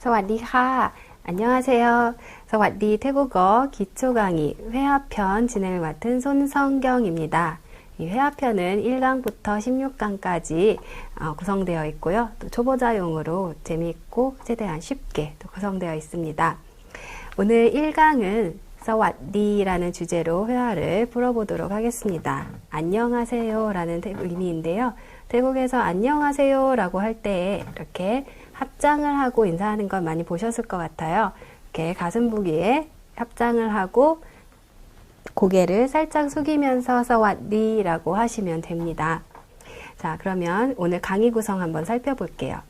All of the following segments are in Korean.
사와디하. 안녕하세요. 사와디 태국어 기초 강의 회화편 진행을 맡은 손성경입니다. 이 회화편은 1강부터 16강까지 어, 구성되어 있고요. 또 초보자용으로 재미있고 최대한 쉽게 또 구성되어 있습니다. 오늘 1강은 사와디라는 주제로 회화를 풀어보도록 하겠습니다. 안녕하세요 라는 의미인데요. 태국에서 안녕하세요 라고 할 때 이렇게 합장을 하고 인사하는 걸 많이 보셨을 것 같아요. 이렇게 가슴 부기에 합장을 하고 고개를 살짝 숙이면서 사와디라고 하시면 됩니다. 자, 그러면 오늘 강의 구성 한번 살펴볼게요.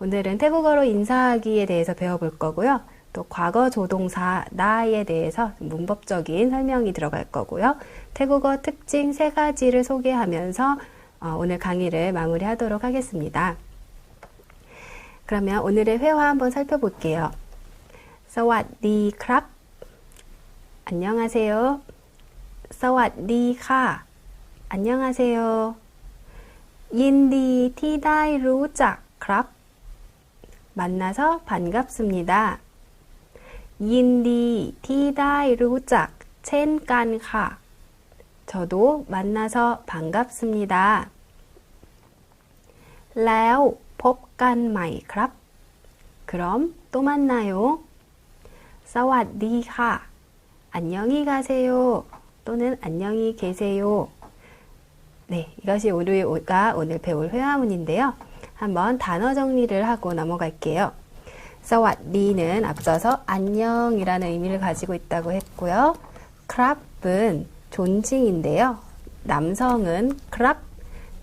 오늘은 태국어로 인사하기에 대해서 배워볼 거고요. 또 과거 조동사 나에 대해서 문법적인 설명이 들어갈 거고요. 태국어 특징 세 가지를 소개하면서 어, 오늘 강의를 마무리하도록 하겠습니다. 그러면 오늘의 회화 한번 살펴볼게요. 사와디 크랍 안녕하세요. 사와디 카 안녕하세요. 인디 티다이 루작 크랍 만나서 반갑습니다. 인디 티다이 루작 첸간 카 저도 만나서 반갑습니다. แล้ว พบกันใหม่ครับ 그럼 또 만나요. สวัสดีค่ะ. 안녕히 가세요. 또는 안녕히 계세요. 네, 이것이 우리가 오늘 배울 회화문인데요. 한번 단어 정리를 하고 넘어갈게요. 사와디는 앞서서 안녕이라는 의미를 가지고 있다고 했고요. 크랍은 존칭인데요. 남성은 크랍,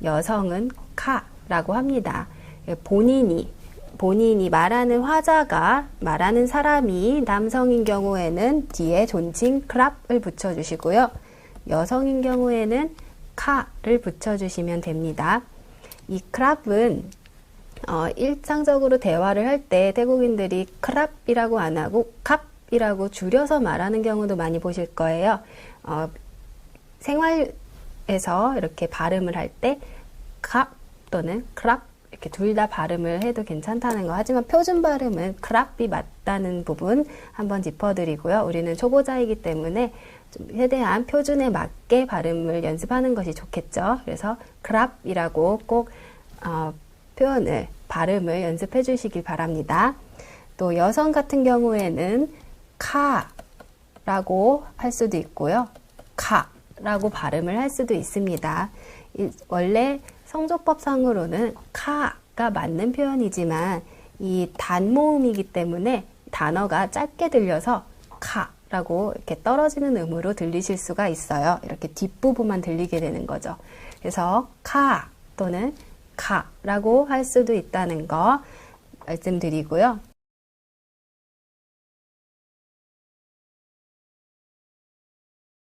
여성은 카라고 합니다. 본인이 본인이 말하는 화자가 말하는 사람이 남성인 경우에는 뒤에 존칭 크랍을 붙여주시고요. 여성인 경우에는 카를 붙여주시면 됩니다. 이 크랍은 어, 일상적으로 대화를 할 때 태국인들이 크랍이라고 안 하고 캅이라고 줄여서 말하는 경우도 많이 보실 거예요. 어, 생활에서 이렇게 발음을 할 때 캅 또는 크랍 이렇게 둘 다 발음을 해도 괜찮다는 거. 하지만 표준 발음은 크랍이 맞다는 부분 한번 짚어드리고요. 우리는 초보자이기 때문에 좀 최대한 표준에 맞게 발음을 연습하는 것이 좋겠죠. 그래서 크랍이라고 꼭 어, 표현을 발음을 연습해 주시길 바랍니다. 또 여성 같은 경우에는 카라고 할 수도 있고요. 카라고 발음을 할 수도 있습니다. 원래 성조법상으로는 카가 맞는 표현이지만 이 단모음이기 때문에 단어가 짧게 들려서 카라고 이렇게 떨어지는 음으로 들리실 수가 있어요. 이렇게 뒷부분만 들리게 되는 거죠. 그래서 카 또는 카라고 할 수도 있다는 거 말씀드리고요.